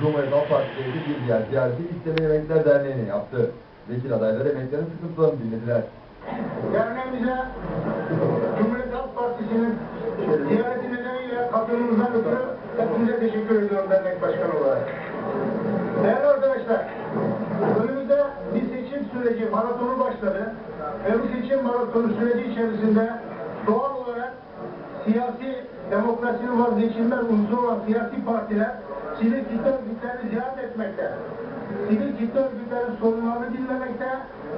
Cumhuriyet Halk Partisi'ndeki bir diğer ziyareti İsteme Emekliler Derneği'ne yaptı. Vekil adayları emeklerin sıkıntılarını dinlediler. Derneğimize Cumhuriyet Halk Partisi'nin ziyareti nedeniyle katılımınızdan ötürü hepinize teşekkür ediyorum dernek başkanı olarak. Değerli arkadaşlar, önümüzde bir seçim süreci maratonu başladı ve bu seçim maratonu süreci içerisinde doğal olarak siyasi demokrasinin vazgeçilmez unsuru olan siyasi partiler sivil kitle örgütlerini ziyaret etmekte. Sivil kitle örgütlerinin sorunlarını dinlemekte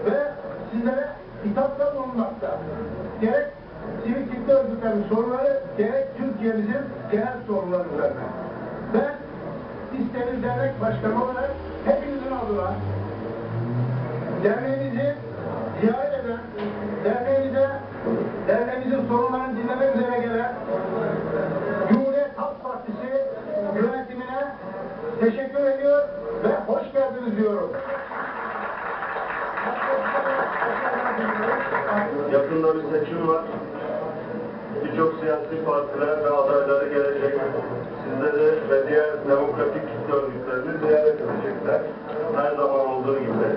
ve sizlere hitapta bulunmakta. Gerek sivil kitle örgütlerinin sorunları, gerek Türkiye'mizin genel sorunları üzerine. Ben İsterim Dernek Başkanı olarak hepinizin adına derneğimizi ziyaret diyorum. Yakında bir seçim var. Birçok siyasi partiler ve adayları gelecek. Sizleri ve diğer demokratik örgütlerini ziyaret edecekler. Her zaman olduğu gibi.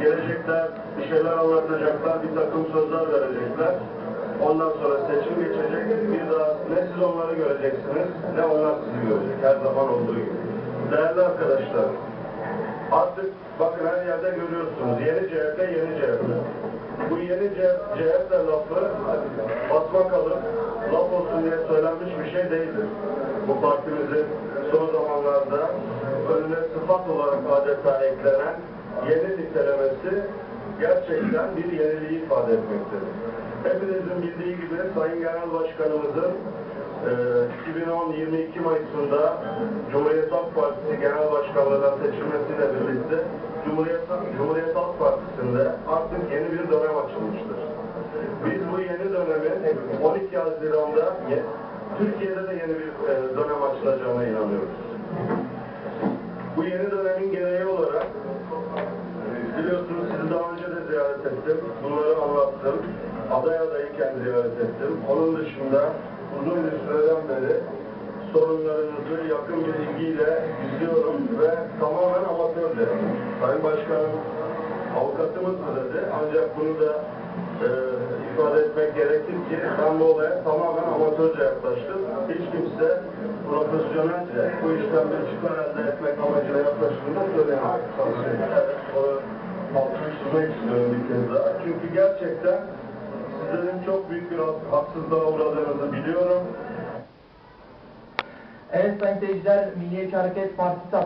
Gelecekler, bir şeyler anlatacaklar, bir takım sözler verecekler. Ondan sonra seçim geçecek. Bir daha ne siz onları göreceksiniz, ne onlar sizi görecek. Her zaman olduğu gibi. Değerli arkadaşlar, Artık bakın her yerde görüyorsunuz. Yeni CHP, yeni CHP. Bu yeni CHP, lafı basma kalıp laf olsun diye söylenmiş bir şey değildir. Bu partimizin son zamanlarda önüne sıfat olarak adeta eklenen yeni nitelemesi gerçekten bir yeniliği ifade etmektedir. Hepinizin bildiği gibi Sayın Genel Başkanımızın e, 2010 22 Mayıs'ında Cumhuriyet Halk Partisi Genel Başkanlığı'na seçilmesiyle birlikte Cumhuriyet, Cumhuriyet Halk Partisi'nde artık yeni bir dönem açılmıştır. Biz bu yeni dönemin 12 Haziran'da ye- Türkiye'de de yeni bir e, dönem açılacağına inanıyoruz. Bu yeni dönemin gereği olarak e, biliyorsunuz sizi daha önce de ziyaret ettim. Bunları anlattım. Aday adayken ziyaret ettim. Onun dışında uzun bir süreden beri sorunlarınızı yakın bir ilgiyle izliyorum ve tamamen amatörce. Sayın Başkanım avukatımız mı dedi ancak bunu da e, ifade etmek gerekir ki ben bu olaya tamamen amatörce yaklaştım. Hiç kimse profesyonelce bu işten bir çıkar elde etmek amacıyla yaklaştığında söyleyemez. Evet, altını çizmek istiyorum bir kez daha. Çünkü gerçekten sizlerin çok büyük bir haksızlığa uğradığınızı biliyorum. Evet sayın seyirciler Milliyetçi Hareket Partisi